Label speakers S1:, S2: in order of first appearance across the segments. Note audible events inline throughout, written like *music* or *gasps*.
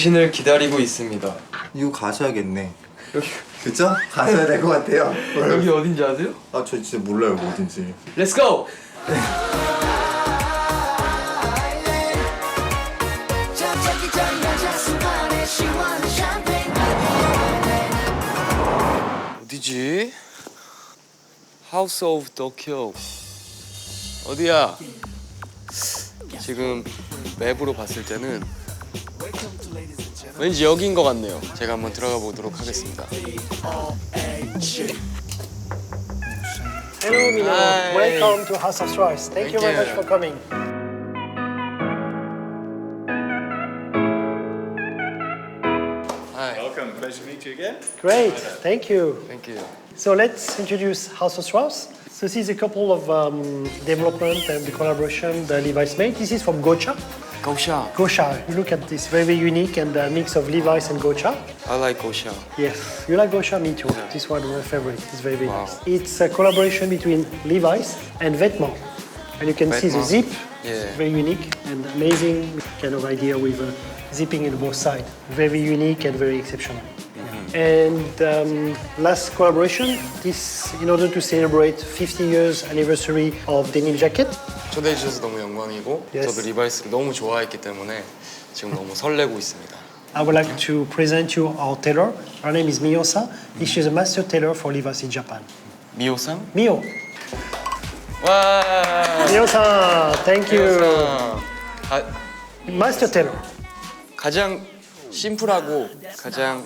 S1: 당신을 기다리고 있습니다.
S2: 이거 가셔야겠네.
S1: 여기
S2: 그죠? 가셔야 될 것 같아요.
S1: 여기 어딘지 아세요?
S2: 아, 저 진짜 몰라요, 뭐 어딘지.
S1: Let's go. 어디지? House of Tokyo. 어디야? 지금 맵으로 봤을 때는 왠지 여기인 것 같네요. 제가 한번 들어가 보도록 하겠습니다.
S3: Hello, Mino.
S1: Hi.
S3: Welcome to House of Rice. Thank,
S1: Thank
S3: you very
S1: you.
S3: much for coming.
S1: Hi.
S4: Welcome, pleasure to meet you again.
S3: Great, thank you.
S1: Thank you.
S3: So let's introduce House of Strauss. So this is a couple of um, development and the collaboration that Levi's made. This is from Gocha.
S1: Gosha.
S3: Gocha, you look at this very unique and uh, mix of Levi's and Gocha.
S1: I like Gosha.
S3: Yes, you like Gocha? Me too. This one is my favorite. It's very, very
S1: Wow.
S3: nice. It's a collaboration between Levi's and Vetements. And you can see the zip.
S1: Yeah.
S3: Very unique and amazing kind of idea with uh, zipping in both sides. Very unique and very exceptional And um, last collaboration, this in order to celebrate 50 years anniversary of denim jacket.
S1: 초대해 주셔서 너무 영광이고
S3: Yes.
S1: 저도 리바이스를 너무 좋아했기 때문에 지금 너무 설레고 있습니다.
S3: I would like to present you our tailor. Her name is Miyosa. She's a master tailor for Levi's in Japan.
S1: 미호상?
S3: Mio.
S1: 와.
S3: Miyosa, thank you.
S1: 미호상. 아,
S3: Master tailor.
S1: 가장 심플하고 가장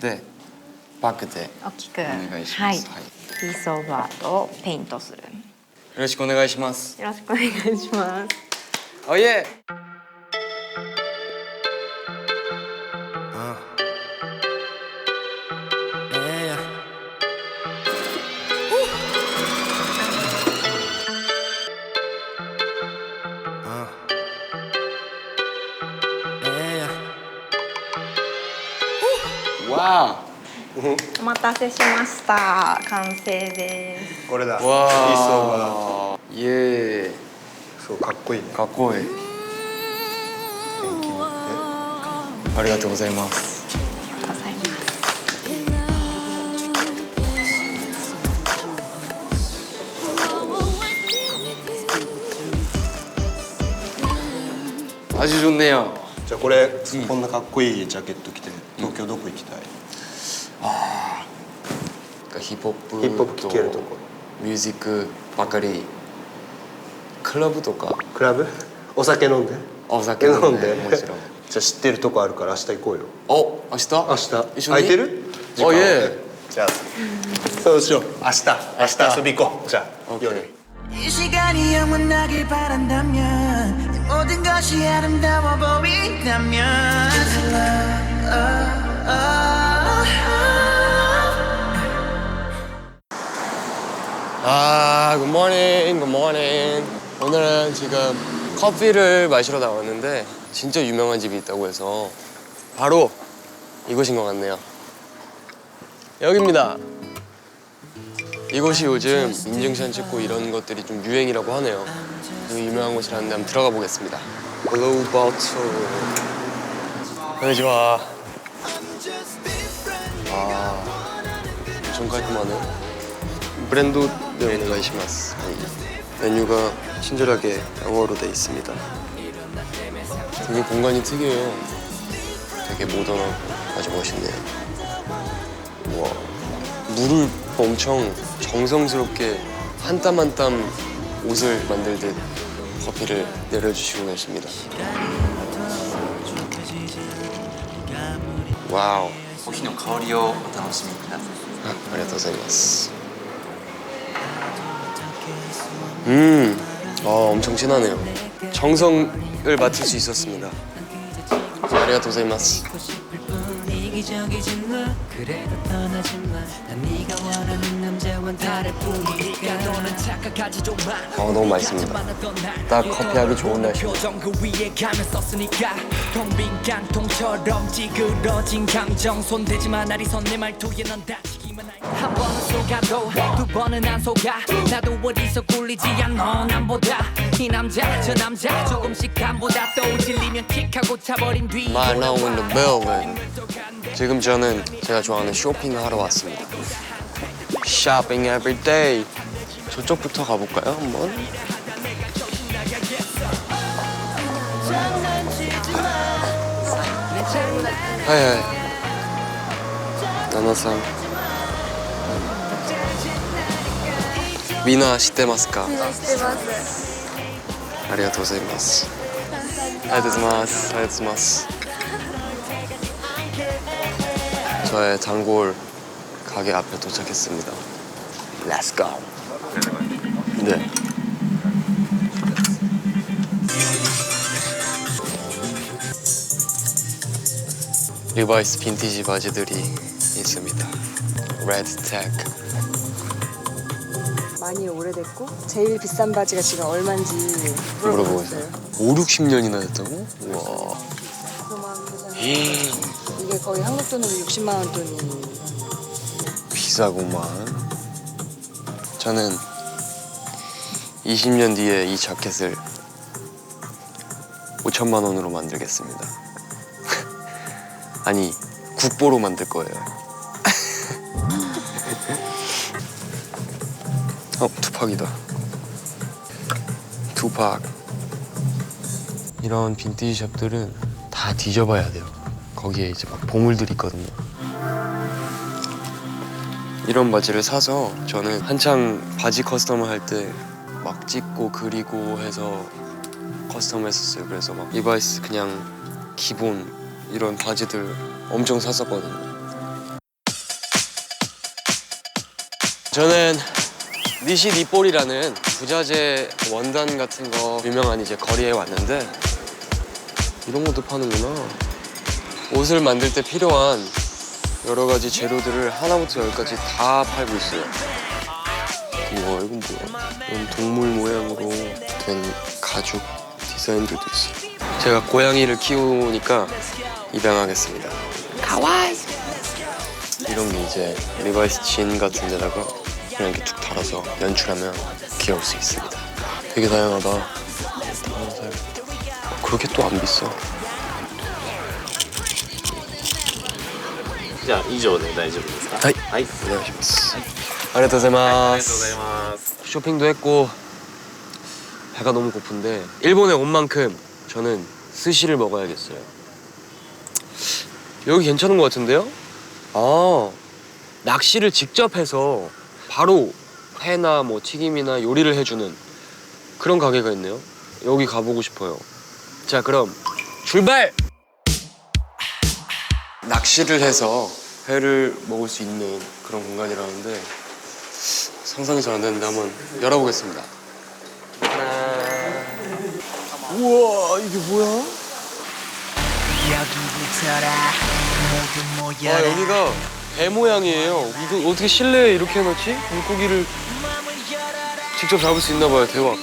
S1: でバックで
S5: 大きく
S1: お願いし
S5: はい
S1: ます。はい。
S5: ピースオブアートをペイントするよ
S1: よろしくお願いします。
S5: ろしくお願いします
S1: おいえ。와.
S5: お待たせしました完成です
S2: これだ。
S1: 와. 예.
S2: そう、かっこいいね。
S1: かっこいい。ありがとうございます。
S5: ございます
S1: 아주 좋네요.
S6: じゃあこれ、うん、こんなかっこいいジャケット着て東京どこ行きたい、
S1: うん、ああヒップホップ
S6: ヒップホップ聴けるとこ。
S1: ろミュージックばかり。クラブとか。
S6: クラブ？お酒飲んで？
S1: お酒飲んで、もちろん。
S6: じゃあ知ってるとこあるから明日行こうよ。
S1: お明日？
S6: 明日。
S1: 一緒に？
S6: 空いてる？時
S1: え。
S6: じゃあそうしよう。明日。明日遊び行こう。じゃあ夜。
S7: に 모든 것이 아름다워 보인다면
S1: 아, 굿모닝, 굿모닝. 오늘은 지금 커피를 마시러 나왔는데 진짜 유명한 집이 있다고 해서 바로 이곳인 것 같네요. 여기입니다. 이곳이 요즘 인증샷 찍고 이런 것들이 좀 유행이라고 하네요. 유명한 곳이라는데 한번 들어가 보겠습니다. Hello, bottle. 안녕하세요. 아, 엄청 깔끔하네. 브랜드 네, 오네가이시마스. 메뉴가 친절하게 영어로 돼 있습니다. 되게 공간이 특이해요. 되게 모던하고 아주 멋있네요. 와, 물을 엄청 정성스럽게 한 땀 한 땀 옷을 만들듯 커피를 내려주시고 계십니다. 와우.
S8: コーヒーの香りをお楽しみください
S1: 아, 아리가토고자이마스. 음, 아, 엄청 진하네요. 정성을 맡을 수 있었습니다. 아리가토 고자이마스.
S7: 이기적이진 마 그래도 떠나지 마난 네가 원하는 남자와 다를 뿐이니까 너는 착각하지 좀마
S1: 어, 너무 맛있습니다. 딱 커피하기 좋은 날씨입니다.
S7: 표정 그 위에 가면 썼으니까 텅빈 깡통처럼 찌그러진 감정 손대지마 나리 선 내 말투에 넌 다치기만 한 번은 속아도 두 번은 안 속아 나도 어디서 굴리지 않아 남보다 이 남자 저 남자 조금씩 감보다 또 질리면 킥하고 차버린 뒤
S1: My now in the building. 지금 저는 제가 좋아하는 쇼핑을 하러 왔습니다. Shopping every day. 저쪽부터 가볼까요, 한번? 하이 하이. 나나상. 미나 시테마스까?
S5: してます
S1: 아리가토 고자이마스. 아리가토 고자이마스. 아리가토 고자이마스. 저의 단골 가게 앞에 도착했습니다. Let's go. 네. 리바이스 빈티지 바지들이 있습니다. 레드 택.
S4: 많이 오래됐고 제일 비싼 바지가 지금 얼마인지
S1: 물어보고
S4: 물어보세요.
S1: 있어요. 5, 60년이나 됐다고? 와.
S4: 그만 보잖아요. *gasps* *gasps*
S1: 이
S4: 이게 거의 한국 돈으로 60만 원 돈이
S1: 비싸구만. 저는 20년 뒤에 이 자켓을 5천만 원으로 만들겠습니다. *laughs* 아니, 국보로 만들 거예요. *laughs* 어, 투팍이다. 투팍. 이런 빈티지 샵들은 다 뒤져봐야 돼요. 거기에 이제 막 보물들이 있거든요. 이런 바지를 사서 저는 한창 바지 커스텀을 할 때 막 찍고 그리고 해서 커스텀 했었어요. 그래서 막 리바이스 그냥 기본 이런 바지들 엄청 샀었거든요. 저는 니시 니볼이라는 부자재 원단 같은 거 유명한 이제 거리에 왔는데 이런 것도 파는구나. 옷을 만들 때 필요한 여러 가지 재료들을 하나부터 열까지 다 팔고 있어요. 우와 이건 뭐야? 이건 동물 모양으로 된 가죽 디자인들도 있어요. 제가 고양이를 키우니까 입양하겠습니다. 가와이. 이런 게 이제 리바이스 진 같은 데다가 그냥 이렇게 툭 달아서 연출하면 귀여울 수 있습니다. 되게 다양하다. 다 하나 사야겠다. 어, 그렇게 또 안 비싸.
S9: じゃあ以上で大丈夫ですかはいはいお願いします、ありがとうございあまりがとうございすます
S1: 쇼핑도 했고 배가 너무 고픈데 일본에 온 만큼 저는 스시를 먹어야겠어요. 여기 괜찮은 것 같은데요? 아 낚시를 직접 해서 바로 회나 뭐 튀김이나 요리를 해주는 그런 가게가 있네요. 여기 가보고 싶어요. 자 그럼 출발! 낚시를 해서 회를 먹을 수 있는 그런 공간이라는데 상상이 잘 안 되는데 한번 열어보겠습니다. 우와 이게 뭐야? 아 여기가 배 모양이에요. 이거 어떻게 실내에 이렇게 해놓지? 물고기를 직접 잡을 수 있나 봐요. 대박.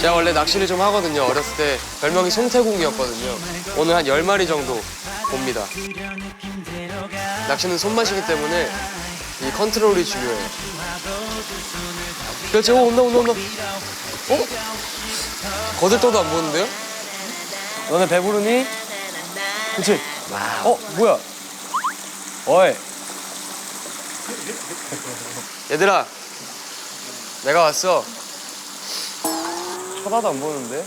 S1: 제가 원래 낚시를 좀 하거든요. 어렸을 때 별명이 송태공이었거든요. 오늘 한 10마리 정도 봅니다. 낚시는 손맛이기 때문에 이 컨트롤이 중요해요. 그렇지, 어, 온다, 온다, 온다. 어? 거들떠도 안 보는데요? 너네 배부르니? 그치? 어, 뭐야? 어이. 얘들아, 내가 왔어. 쳐다도 안 보는데?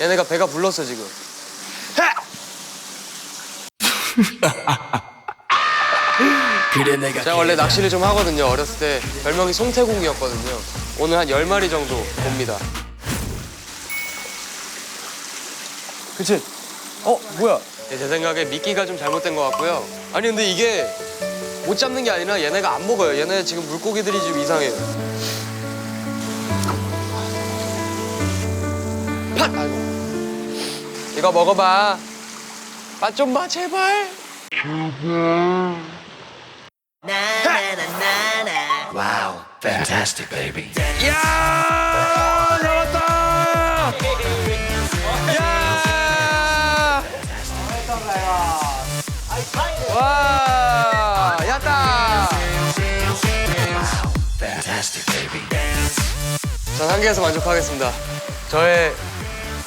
S1: 얘네가 배가 불렀어 지금. *laughs* 제가 원래 낚시를 좀 하거든요. 어렸을 때 별명이 송태공이었거든요. 오늘 한 10마리 정도 봅니다. 그치? 어, 뭐야? 제 생각에 미끼가 좀 잘못된 것 같고요. 아니 근데 이게 못 잡는 게 아니라 얘네가 안 먹어요. 얘네 지금 물고기들이 좀 이상해요. 팥! 아이고. 이거 먹어봐. 맛 좀 봐, 제발. 야! 나왔다! 야! 와! 야다! 전 한 개에서 만족하겠습니다. 저의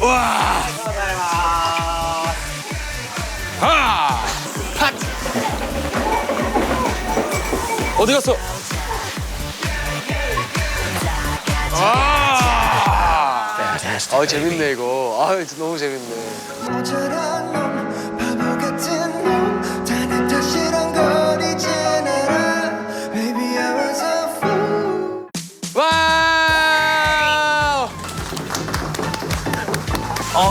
S1: 와! 하! 팥! 어디 갔어? 아! 아 재밌네 이거. 아 너무 재밌네.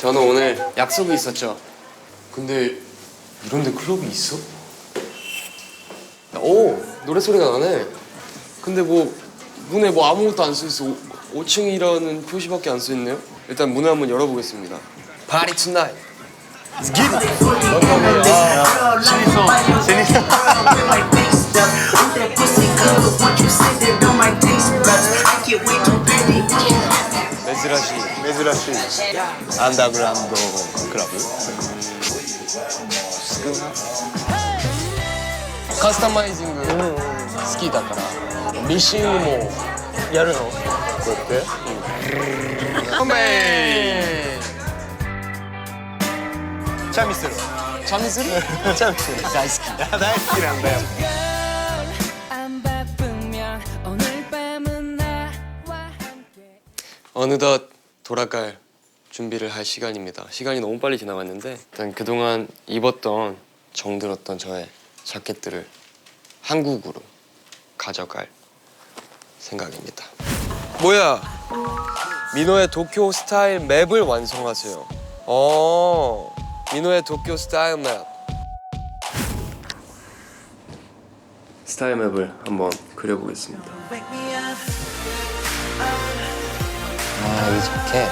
S1: 저는 오늘 약속이 있었죠. 근데 이런데 클럽이 있어? 오 노래 소리가 나네. 근데 뭐 문에 뭐 아무것도 안 써 있어. 5, 층이라는 표시밖에 안 써 있네요. 일단 문을 한번 열어보겠습니다. Party tonight. Let's get it. up. With that 珍しい
S6: 珍しいアンダーグラウンドクラブ
S1: カスタマイジング好きだからミシンも
S6: やるのこうやって
S1: んメ
S6: チャミスる
S1: チャミスる
S6: チャミスる
S1: 大好き
S6: 大好きなんだよ
S1: 어느덧 돌아갈 준비를 할 시간입니다. 시간이 너무 빨리 지나갔는데 일단 그동안 입었던 정들었던 저의 자켓들을 한국으로 가져갈 생각입니다. 뭐야? 민호의 도쿄 스타일 맵을 완성하세요. 어, 민호의 도쿄 스타일 맵. 스타일 맵을 한번 그려보겠습니다. 아, 이 자켓.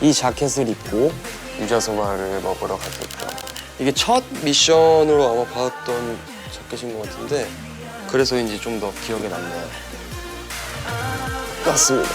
S1: 이 자켓을 입고 유자소바를 먹으러 갔었죠. 이게 첫 미션으로 아마 받았던 자켓인 것 같은데 그래서인지 좀 더 기억에 남네요. 맞습니다.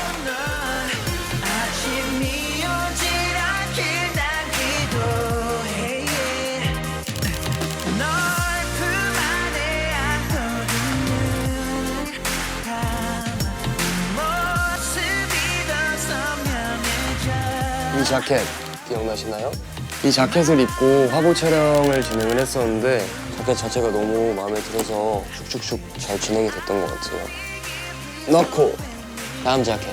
S7: 이
S1: 자켓 기억나시나요? 이 자켓을 입고 화보 촬영을 진행을 했었는데 자켓 자체가 너무 마음에 들어서 슉슉슉 잘 진행이 됐던 것 같아요. 넣고 다음 자켓.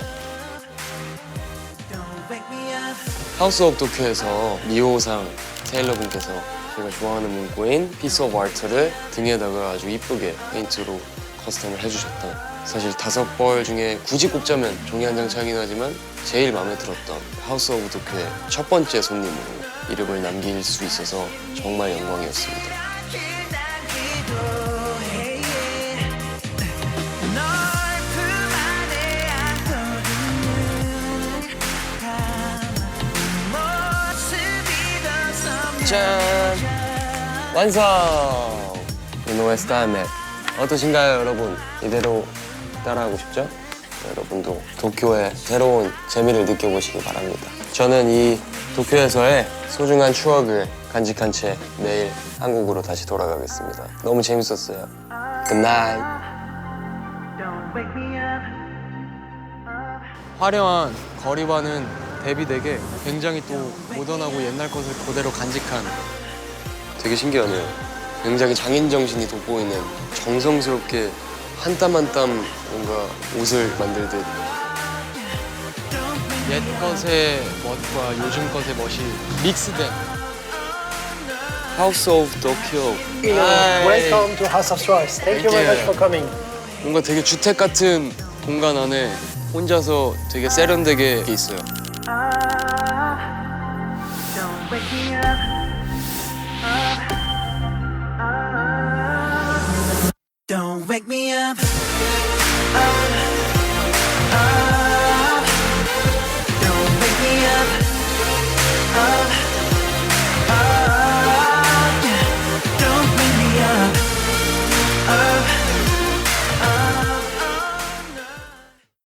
S1: 하우스 오브 도쿄에서 미호상 테일러 분께서 제가 좋아하는 문구인 피스 오브 아트를 등에다가 아주 이쁘게 페인트로 커스텀을 해주셨던 사실 다섯 벌 중에 굳이 꼽자면 종이 한 장 차긴 하지만 제일 마음에 들었던 하우스 오브 도쿄의 첫 번째 손님으로 이름을 남길 수 있어서 정말 영광이었습니다. 짠! 완성! 스타일 맵 어떠신가요, 여러분? 이대로 따라하고 싶죠? 여러분도 도쿄의 새로운 재미를 느껴보시기 바랍니다. 저는 이 도쿄에서의 소중한 추억을 간직한 채 내일 한국으로 다시 돌아가겠습니다. 너무 재밌었어요. 굿나잇. 화려한 거리와는 대비되게 굉장히 또 모던하고 옛날 것을 그대로 간직한 되게 신기하네요. 굉장히 장인 정신이 돋보이는 정성스럽게 한 땀 한 땀 뭔가 옷을 만들듯 옛 것의 멋과 요즘 것의 멋이 믹스된 House of Tokyo. 하이.
S3: Welcome to House of Straws. Thank you very much for coming.
S1: 뭔가 되게 주택 같은 공간 안에 혼자서 되게 세련되게 있어요.
S7: Don't wake me wake me up. up.